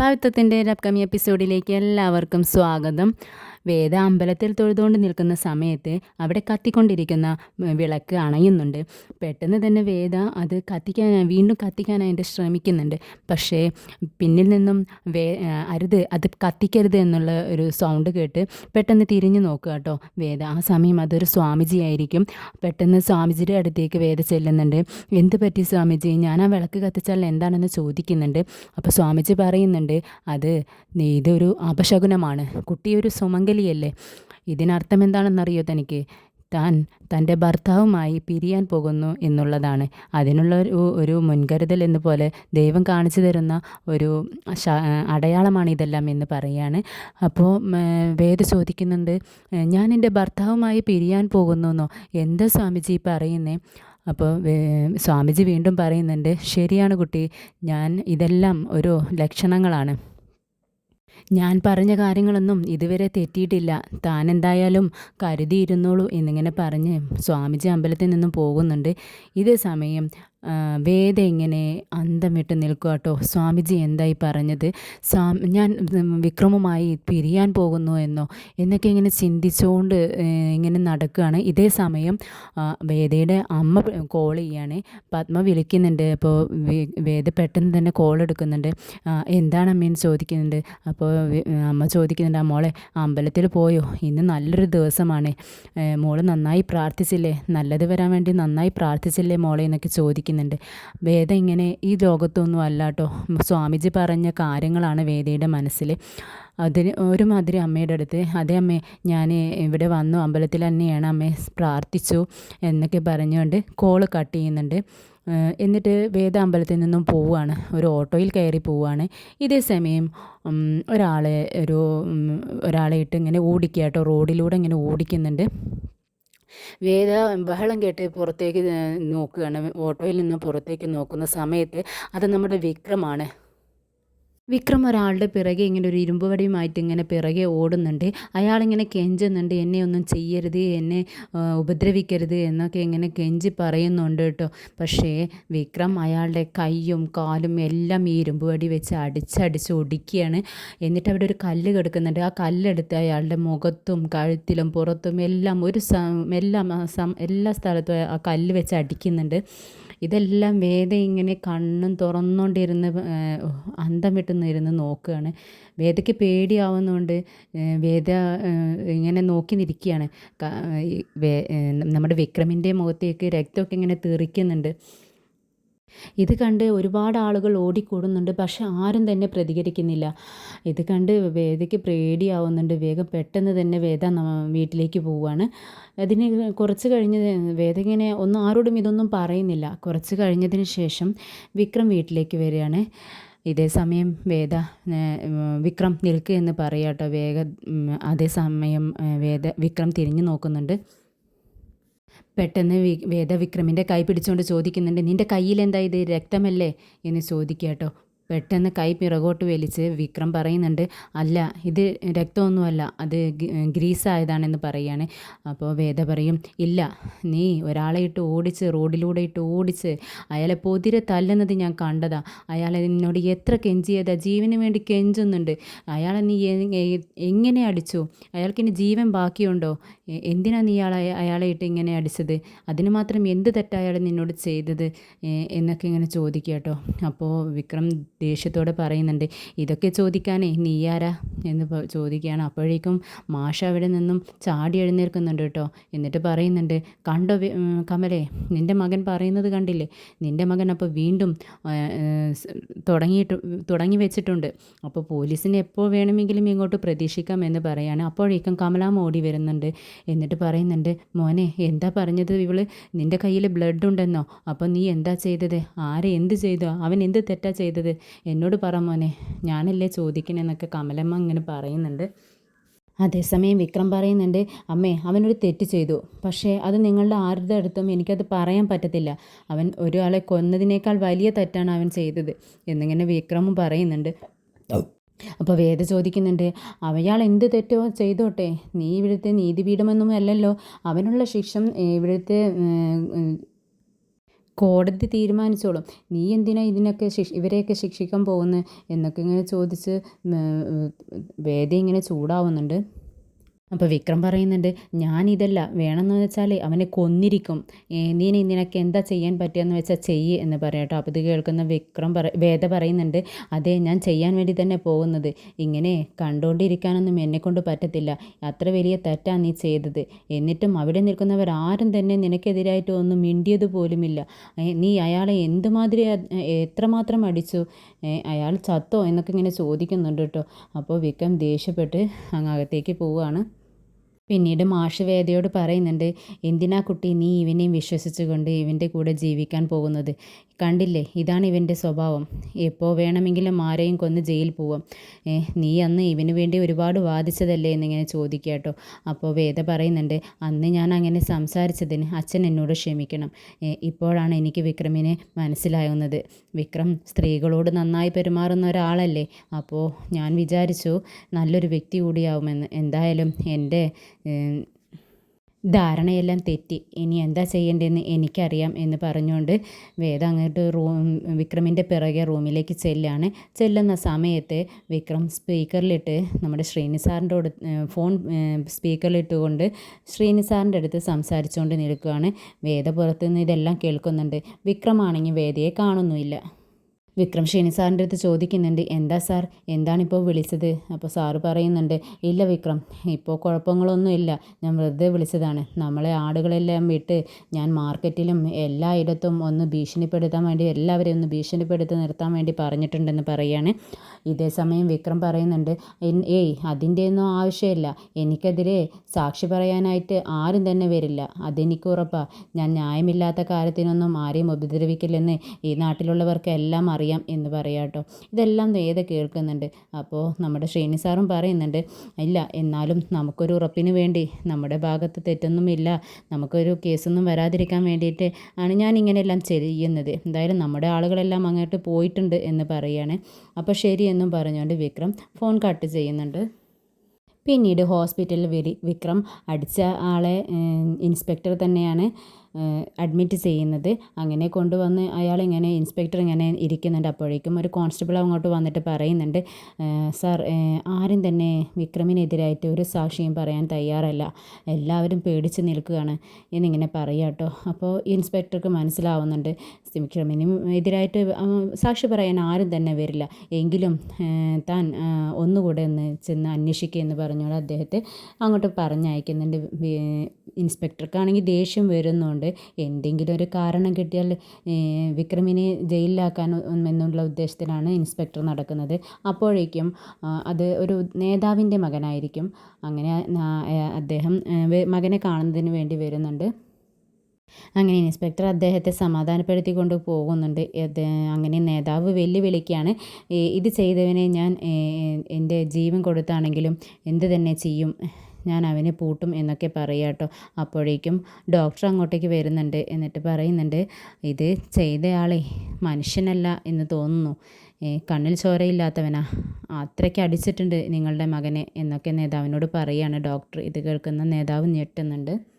പവിത്രത്തിന്റെ ഒരു അപ്കമിങ് എപ്പിസോഡിലേക്ക് എല്ലാവർക്കും സ്വാഗതം. വേദ അമ്പലത്തിൽ തൊഴുതുകൊണ്ട് നിൽക്കുന്ന സമയത്ത് അവിടെ കത്തിക്കൊണ്ടിരിക്കുന്ന വിളക്ക് അണയുന്നുണ്ട്. പെട്ടെന്ന് തന്നെ വേദ അത് കത്തിക്കാൻ വീണ്ടും കത്തിക്കാനായിട്ട് ശ്രമിക്കുന്നുണ്ട്. പക്ഷേ പിന്നിൽ നിന്നും വേ അരുത് അത് കത്തിക്കരുത് എന്നുള്ള ഒരു സൗണ്ട് കേട്ട് പെട്ടെന്ന് തിരിഞ്ഞു നോക്കുക കേട്ടോ. വേദ ആ സമയം അതൊരു സ്വാമിജി ആയിരിക്കും. പെട്ടെന്ന് സ്വാമിജിയുടെ അടുത്തേക്ക് വേദ ചെല്ലുന്നുണ്ട്. എന്ത് പറ്റി സ്വാമിജി? ഞാൻ ആ വിളക്ക് കത്തിച്ചാൽ എന്താണെന്ന് ചോദിക്കുന്നുണ്ട്. അപ്പോൾ സ്വാമിജി പറയുന്നുണ്ട് അത് ഇതൊരു അപശകുനമാണ്. കുട്ടിയൊരു ഒരു സുമംഗലിയല്ലേ ഇതിനർത്ഥം എന്താണെന്നറിയോ തനിക്ക്? താൻ തന്റെ ഭർത്താവുമായി പിരിയാൻ പോകുന്നു എന്നുള്ളതാണ്. അതിനുള്ള ഒരു ഒരു മുൻകരുതൽ എന്ന പോലെ ദൈവം കാണിച്ചു തരുന്ന ഒരു അടയാളമാണ് ഇതെല്ലാം എന്ന് പറയാണ്. അപ്പോൾ വേദ ചോദിക്കുന്നുണ്ട് ഞാൻ എന്റെ ഭർത്താവുമായി പിരിയാൻ പോകുന്നു എന്നോ എന്താ സ്വാമിജി പറയുന്നേ? അപ്പോൾ സ്വാമിജി വീണ്ടും പറയുന്നുണ്ട് ശരിയാണ് കുട്ടി ഞാൻ ഇതെല്ലാം ഒരു ലക്ഷണങ്ങളാണ്. ഞാൻ പറഞ്ഞ കാര്യങ്ങളൊന്നും ഇതുവരെ തെറ്റിയിട്ടില്ല. താൻ എന്തായാലും കരുതിയിരുന്നോളൂ എന്നിങ്ങനെ പറഞ്ഞ് സ്വാമിജി അമ്പലത്തിൽ നിന്നും പോകുന്നുണ്ട്. ഇതേ സമയം വേദ ഇങ്ങനെ അന്തം വിട്ട് നിൽക്കുക കേട്ടോ. സ്വാമിജി എന്തായി പറഞ്ഞത്? സ്വാ ഞാൻ വിക്രമുമായി പിരിയാൻ പോകുന്നു എന്നോ? എന്നൊക്കെ ഇങ്ങനെ ചിന്തിച്ചുകൊണ്ട് നടക്കുകയാണ്. ഇതേ സമയം വേദയുടെ അമ്മ കോൾ ചെയ്യാണ്. പത്മ വിളിക്കുന്നുണ്ട്. അപ്പോൾ വേദ പെട്ടെന്ന് തന്നെ കോൾ എടുക്കുന്നുണ്ട്. എന്താണ് അമ്മയെന്ന് ചോദിക്കുന്നുണ്ട്. അപ്പോൾ അമ്മ ചോദിക്കുന്നുണ്ട് ആ മോളെ അമ്പലത്തിൽ പോയോ? ഇന്ന് നല്ലൊരു ദിവസമാണ്. മോൾ നന്നായി പ്രാർത്ഥിച്ചില്ലേ? നല്ലത് വരാൻ വേണ്ടി നന്നായി പ്രാർത്ഥിച്ചില്ലേ മോളെ? എന്നൊക്കെ ചോദിക്കുന്നുണ്ട്. വേദ ഇങ്ങനെ ഈ ലോകത്തൊന്നും അല്ല കേട്ടോ സ്വാമിജി പറഞ്ഞ കാര്യങ്ങളാണ് വേദയുടെ മനസ്സിൽ. അതിന് ഒരുമാതിരി അമ്മയുടെ അടുത്ത് അതേ അമ്മേ ഞാൻ ഇവിടെ വന്നു അമ്പലത്തിൽ തന്നെയാണ് അമ്മേ പ്രാർത്ഥിച്ചു എന്നൊക്കെ പറഞ്ഞുകൊണ്ട് കോൾ കട്ട് ചെയ്യുന്നുണ്ട്. എന്നിട്ട് വേദ അമ്പലത്തിൽ നിന്നും പോവുകയാണ്. ഒരു ഓട്ടോയിൽ കയറി പോവുകയാണ്. ഇതേ സമയം ഒരാളെ ഒരു ഒരാളെ ഇട്ട് ഇങ്ങനെ ഓടിക്കുക കേട്ടോ റോഡിലൂടെ ഇങ്ങനെ ഓടിക്കുന്നുണ്ട്. വേദ ബഹളം കേട്ട് പുറത്തേക്ക് നോക്കുകയാണ്. ഓട്ടോയിൽ നിന്ന് പുറത്തേക്ക് നോക്കുന്ന സമയത്ത് അത് നമ്മുടെ വിക്രമാണ്. വിക്രം ഒരാളുടെ പിറകെ ഇങ്ങനെ ഒരു ഇരുമ്പ് വടിയുമായിട്ട് ഇങ്ങനെ പിറകെ ഓടുന്നുണ്ട്. അയാളിങ്ങനെ കെഞ്ചുന്നുണ്ട് എന്നെ ഒന്നും ചെയ്യരുത് എന്നെ ഉപദ്രവിക്കരുത് എന്നൊക്കെ ഇങ്ങനെ കെഞ്ചി പറയുന്നുണ്ട് കേട്ടോ. പക്ഷേ വിക്രം അയാളുടെ കൈയും കാലും എല്ലാം ഈ ഇരുമ്പ് വടി വെച്ച് അടിച്ചടിച്ച് ഒടിക്കുകയാണ്. എന്നിട്ട് അവിടെ ഒരു കല്ല് കിടക്കുന്നുണ്ട്. ആ കല്ലെടുത്ത് അയാളുടെ മുഖത്തും കഴുത്തിലും പുറത്തും എല്ലാം ഒരു എല്ലാം എല്ലാ സ്ഥലത്തും ആ കല്ല് വെച്ച് അടിക്കുന്നുണ്ട്. ഇതെല്ലാം വേദ ഇങ്ങനെ കണ്ണും തുറന്നുകൊണ്ടിരുന്ന് അന്തം വിട്ടുന്നിരുന്ന് നോക്കുകയാണ്. വേദയ്ക്ക് പേടിയാവുന്നതുകൊണ്ട് വേദ ഇങ്ങനെ നോക്കി നിൽക്കുകയാണ് നമ്മുടെ വിക്രമിന്റെ മുഖത്തേക്ക് രക്തമൊക്കെ ഇങ്ങനെ തെറിക്കുന്നുണ്ട്. ഇത് കണ്ട് ഒരുപാട് ആളുകൾ ഓടിക്കൂടുന്നുണ്ട് പക്ഷെ ആരും തന്നെ പ്രതികരിക്കുന്നില്ല. ഇത് കണ്ട് വേദയ്ക്ക് പേടിയാവുന്നുണ്ട്. വേഗം പെട്ടെന്ന് തന്നെ വേദ വീട്ടിലേക്ക് പോവുകയാണ്. അതിന് കുറച്ച് കഴിഞ്ഞ് വേദ ഇങ്ങനെ ഒന്നും ആരോടും ഇതൊന്നും പറയുന്നില്ല. കുറച്ച് കഴിഞ്ഞതിന് ശേഷം വിക്രം വീട്ടിലേക്ക് വരികയാണ്. ഇതേ സമയം വേദ വിക്രം നിൽക്കുക എന്ന് പറയാട്ടോ. വേഗ ഉം, അതേ സമയം വേദ വിക്രം തിരിഞ്ഞു നോക്കുന്നുണ്ട്. പെട്ടെന്ന് വേദവിക്രമിന്റെ കൈ പിടിച്ചുകൊണ്ട് ചോദിക്കുന്നുണ്ട് നിന്റെ കയ്യിലെന്താ ഇത്? രക്തമല്ലേ? എന്ന് ചോദിക്കുക കേട്ടോ. പെട്ടെന്ന് കൈ പിറകോട്ട് വലിച്ച് വിക്രം പറയുന്നുണ്ട് അല്ല ഇത് രക്തമൊന്നുമല്ല അത് ഗ്രീസായതാണെന്ന് പറയുകയാണ്. അപ്പോൾ വേദ പറയും ഇല്ല നീ ഒരാളെ ഇട്ട് ഓടിച്ച് റോഡിലൂടെ ഇട്ട് ഓടിച്ച് അയാളെ പൊതിരെ തല്ലുന്നത് ഞാൻ കണ്ടതാ. അയാളെ നിന്നോട് എത്ര കെഞ്ചിയതാ ജീവന് വേണ്ടി കെഞ്ചുന്നുണ്ട്. അയാളെ നീ എങ്ങനെ അടിച്ചു? അയാൾക്കിനി ജീവൻ ബാക്കിയുണ്ടോ? എന്തിനാണ് എന്തിനാ നീ അയാളെ അയാളെ ഇട്ട് ഇങ്ങനെ അടിച്ചത്? അതിന് മാത്രം എന്ത് തെറ്റായാലും അയാൾ നിന്നോട് ചെയ്തത്? എന്നൊക്കെ ഇങ്ങനെ ചോദിക്കുക കേട്ടോ. അപ്പോൾ വിക്രം ദേഷ്യത്തോടെ പറയുന്നുണ്ട്. ഇതൊക്കെ ചോദിക്കാനേ നീയാരാ എന്ന് ചോദിക്കുകയാണ്. അപ്പോഴേക്കും മാഷ അവിടെ നിന്നും ചാടി എഴുന്നേൽക്കുന്നുണ്ട് കേട്ടോ. എന്നിട്ട് പറയുന്നുണ്ട് കണ്ടോ കമലേ നിന്റെ മകൻ പറയുന്നത് കണ്ടില്ലേ? നിന്റെ മകൻ അപ്പോൾ വീണ്ടും തുടങ്ങിയിട്ട് തുടങ്ങി വെച്ചിട്ടുണ്ട്. അപ്പോൾ പോലീസിനെ എപ്പോൾ വേണമെങ്കിലും ഇങ്ങോട്ട് പ്രതീക്ഷിക്കാം എന്ന് പറയാണ്. അപ്പോഴേക്കും കമലാം ഓടി വരുന്നുണ്ട്. എന്നിട്ട് പറയുന്നുണ്ട് മോനെ എന്താ പറഞ്ഞത് ഇവൾ? നിന്റെ കയ്യിൽ ബ്ലഡ് ഉണ്ടെന്നോ? അപ്പോൾ നീ എന്താ ചെയ്തത്? ആരെ എന്ത് ചെയ്തോ? അവൻ എന്ത് തെറ്റാ ചെയ്തത്? എന്നോട് പറ മോനെ ഞാനല്ലേ ചോദിക്കണെന്നൊക്കെ കമലമ്മ ഇങ്ങനെ പറയുന്നുണ്ട്. അതേസമയം വിക്രം പറയുന്നുണ്ട് അമ്മേ അവനൊരു തെറ്റ് ചെയ്തു. പക്ഷേ അത് നിങ്ങളുടെ ആരുടെ അടുത്തും എനിക്കത് പറയാൻ പറ്റത്തില്ല. അവൻ ഒരാളെ കൊന്നതിനേക്കാൾ വലിയ തെറ്റാണ് അവൻ ചെയ്തത് എന്നിങ്ങനെ വിക്രമും പറയുന്നുണ്ട്. അപ്പോൾ വേദ ചോദിക്കുന്നുണ്ട് അവയാൾ എന്ത് തെറ്റോ ചെയ്തോട്ടെ? നീ ഇവിടുത്തെ നീതിപീഠമൊന്നും അല്ലല്ലോ. അവനുള്ള ശിക്ഷം ഇവിടുത്തെ കോടതി തീരുമാനിച്ചോളും. നീ എന്തിനാ ഇതിനൊക്കെ ശിക്ഷ ഇവരെയൊക്കെ ശിക്ഷിക്കാൻ പോകുന്നത് എന്നൊക്കെ ഇങ്ങനെ ചോദിച്ച് വേദി ഇങ്ങനെ ചൂടാവുന്നുണ്ട്. അപ്പോൾ വിക്രം പറയുന്നുണ്ട് ഞാനിതല്ല വേണമെന്ന് വെച്ചാൽ അവനെ കൊന്നിരിക്കും. നീ നിനക്ക് എന്താ ചെയ്യാൻ പറ്റുകയെന്ന് വെച്ചാൽ ചെയ്യ് എന്ന് പറയട്ടോ അപ്പോൾ ഇത് കേൾക്കുന്ന വിക്രം പറ വേദ പറയുന്നുണ്ട് അതെ ഞാൻ ചെയ്യാൻ വേണ്ടി തന്നെ പോകുന്നത്. ഇങ്ങനെ കണ്ടുകൊണ്ടിരിക്കാനൊന്നും എന്നെക്കൊണ്ട് പറ്റത്തില്ല. അത്ര വലിയ തെറ്റാണ് നീ ചെയ്തത്. എന്നിട്ടും അവിടെ നിൽക്കുന്നവർ ആരും തന്നെ നിനക്കെതിരായിട്ട് ഒന്നും മിണ്ടിയത് പോലുമില്ല. നീ അയാളെ എന്തുമാതിരി എത്രമാത്രം അടിച്ചു? അയാൾ ചത്തോ? എന്നൊക്കെ ഇങ്ങനെ ചോദിക്കുന്നുണ്ട് കേട്ടോ. അപ്പോൾ വിക്രം ദേഷ്യപ്പെട്ട് അങ്ങകത്തേക്ക് പോവുകയാണ്. പിന്നീട് മാഷ് വേദയോട് പറയുന്നുണ്ട് എന്തിനാ കുട്ടി നീ ഇവനെയും വിശ്വസിച്ചുകൊണ്ട് ഇവന്റെ കൂടെ ജീവിക്കാൻ പോകുന്നത്? കണ്ടില്ലേ ഇതാണ് ഇവന്റെ സ്വഭാവം. എപ്പോൾ വേണമെങ്കിലും ആരെയും കൊന്ന് ജയിലിൽ പോവാം. നീ അന്ന് ഇവന് വേണ്ടി ഒരുപാട് വാദിച്ചതല്ലേ എന്നിങ്ങനെ ചോദിക്കുക കേട്ടോ. അപ്പോൾ വേദ പറയുന്നുണ്ട് അന്ന് ഞാൻ അങ്ങനെ സംസാരിച്ചതിന് അച്ഛൻ എന്നോട് ക്ഷമിക്കണം. ഇപ്പോഴാണ് എനിക്ക് വിക്രമിനെ മനസ്സിലാവുന്നത്. വിക്രം സ്ത്രീകളോട് നന്നായി പെരുമാറുന്ന ഒരാളല്ലേ. അപ്പോൾ ഞാൻ വിചാരിച്ചു നല്ലൊരു വ്യക്തി കൂടിയാവുമെന്ന്. എന്തായാലും എന്റെ ധാരണയെല്ലാം തെറ്റി. ഇനി എന്താ ചെയ്യേണ്ടതെന്ന് എനിക്കറിയാം എന്ന് പറഞ്ഞുകൊണ്ട് വേദ അങ്ങോട്ട് റൂം വിക്രമിന്റെ പിറകെ റൂമിലേക്ക് ചെല്ലാണ്. ചെല്ലുന്ന സമയത്ത് വിക്രം സ്പീക്കറിലിട്ട് നമ്മുടെ ശ്രീനി സാറിന്റെ ഫോൺ സ്പീക്കറിലിട്ടുകൊണ്ട് ശ്രീനി സാറിന്റെ അടുത്ത് സംസാരിച്ചുകൊണ്ട് നിൽക്കുകയാണ്. വേദ പുറത്തുനിന്ന് ഇതെല്ലാം കേൾക്കുന്നുണ്ട്. വിക്രമാണെങ്കിൽ വേദയെ കാണുന്നുമില്ല. വിക്രം ഷെനി സാറിന്റെ അടുത്ത് ചോദിക്കുന്നുണ്ട് എന്താ സാർ? എന്താണിപ്പോൾ വിളിച്ചത്? അപ്പോൾ സാറ് പറയുന്നുണ്ട് ഇല്ല വിക്രം ഇപ്പോൾ കുഴപ്പങ്ങളൊന്നുമില്ല. ഞാൻ വെറുതെ വിളിച്ചതാണ്. നമ്മളെ ആടുകളെല്ലാം വിട്ട് ഞാൻ മാർക്കറ്റിലും എല്ലായിടത്തും ഒന്ന് ഭീഷണിപ്പെടുത്താൻ വേണ്ടി എല്ലാവരെയും ഒന്ന് ഭീഷണിപ്പെടുത്തി നിർത്താൻ വേണ്ടി പറഞ്ഞിട്ടുണ്ടെന്ന് പറയുകയാണ് ഇതേ സമയം വിക്രം പറയുന്നുണ്ട് ഏയ് അതിന്റെ ഒന്നും ആവശ്യമില്ല. എനിക്കെതിരെ സാക്ഷി പറയാനായിട്ട് ആരും തന്നെ വരില്ല. അതെനിക്ക് ഉറപ്പാണ് ഞാൻ ന്യായമില്ലാത്ത കാര്യത്തിനൊന്നും ആരെയും ഉപദ്രവിക്കില്ലെന്ന് ഈ നാട്ടിലുള്ളവർക്ക് എല്ലാം അറിയാം. എന്ന് പറയാം കേട്ടോ. ഇതെല്ലാം വേദ കേൾക്കുന്നുണ്ട്. അപ്പോൾ നമ്മുടെ ശ്രീനി സാറും പറയുന്നുണ്ട് ഇല്ല എന്നാലും നമുക്കൊരു ഉറപ്പിന് വേണ്ടി നമ്മുടെ ഭാഗത്ത് തെറ്റൊന്നുമില്ല. നമുക്കൊരു കേസൊന്നും വരാതിരിക്കാൻ വേണ്ടിയിട്ട് ആണ് ഞാൻ ഇങ്ങനെയെല്ലാം ചെയ്യുന്നത്. എന്തായാലും നമ്മുടെ ആളുകളെല്ലാം അങ്ങോട്ട് പോയിട്ടുണ്ട് എന്ന് പറയുകയാണ് അപ്പോൾ ശരിയെന്നും പറഞ്ഞുകൊണ്ട് വിക്രം ഫോൺ കട്ട് ചെയ്യുന്നുണ്ട്. പിന്നീട് ഹോസ്പിറ്റലിൽ വിക്രം അടിച്ച ആളെ ഇൻസ്പെക്ടർ തന്നെയാണ്. അഡ്മിറ്റ് ചെയ്യുന്നത്. അങ്ങനെ കൊണ്ടുവന്ന് അയാൾ ഇങ്ങനെ ഇൻസ്പെക്ടർ ഇങ്ങനെ ഇരിക്കുന്നുണ്ട്. അപ്പോഴേക്കും ഒരു കോൺസ്റ്റബിൾ അങ്ങോട്ട് വന്നിട്ട് പറയുന്നുണ്ട് സാർ ആരും തന്നെ വിക്രമിനെതിരായിട്ട് ഒരു സാക്ഷിയും പറയാൻ തയ്യാറല്ല. എല്ലാവരും പേടിച്ച് നിൽക്കുകയാണ്. എന്നിങ്ങനെ പറയാം കേട്ടോ. അപ്പോൾ ഇൻസ്പെക്ടർക്ക് മനസ്സിലാവുന്നുണ്ട് വിക്രമിനും എതിരായിട്ട് സാക്ഷി പറയാൻ ആരും തന്നെ വരില്ല. എങ്കിലും താൻ ഒന്നുകൂടെ ഒന്ന് ചെന്ന് അന്വേഷിക്കുക എന്ന് പറഞ്ഞുകൊണ്ട് അദ്ദേഹത്തെ അങ്ങോട്ട് പറഞ്ഞയക്കുന്നുണ്ട്. ഇൻസ്പെക്ടർക്കാണെങ്കിൽ ദേഷ്യം വരുന്നുണ്ട്. എന്തെങ്കിലും ഒരു കാരണം കിട്ടിയാൽ വിക്രമിനെ ജയിലിലാക്കാൻ എന്നുള്ള ഉദ്ദേശത്തിലാണ് ഇൻസ്പെക്ടർ നടക്കുന്നത്. അപ്പോഴേക്കും അത് ഒരു നേതാവിന്റെ മകനായിരിക്കും. അങ്ങനെ അദ്ദേഹം മകനെ കാണുന്നതിന് വേണ്ടി വരുന്നുണ്ട്. അങ്ങനെ ഇൻസ്പെക്ടർ അദ്ദേഹത്തെ സമാധാനപ്പെടുത്തി കൊണ്ട് പോകുന്നുണ്ട്. അങ്ങനെ നേതാവ് വെല്ലുവിളിക്കുകയാണ്. ഇത് ചെയ്തവനെ ഞാൻ എന്റെ ജീവൻ കൊടുത്താണെങ്കിലും എന്ത് തന്നെ ചെയ്യും? ഞാൻ അവനെ പൂട്ടും എന്നൊക്കെ പറയുക കേട്ടോ. അപ്പോഴേക്കും ഡോക്ടർ അങ്ങോട്ടേക്ക് വരുന്നുണ്ട്. എന്നിട്ട് പറയുന്നുണ്ട് ഇത് ചെയ്തയാളെ മനുഷ്യനല്ല എന്ന് തോന്നുന്നു. കണ്ണിൽ ചോരയില്ലാത്തവനാ. അത്രയ്ക്ക് അടിച്ചിട്ടുണ്ട് നിങ്ങളുടെ മകനെ എന്നൊക്കെ നേതാവിനോട് പറയുകയാണ് ഡോക്ടർ ഇത് കേൾക്കുന്ന നേതാവ് ഞെട്ടുന്നുണ്ട്.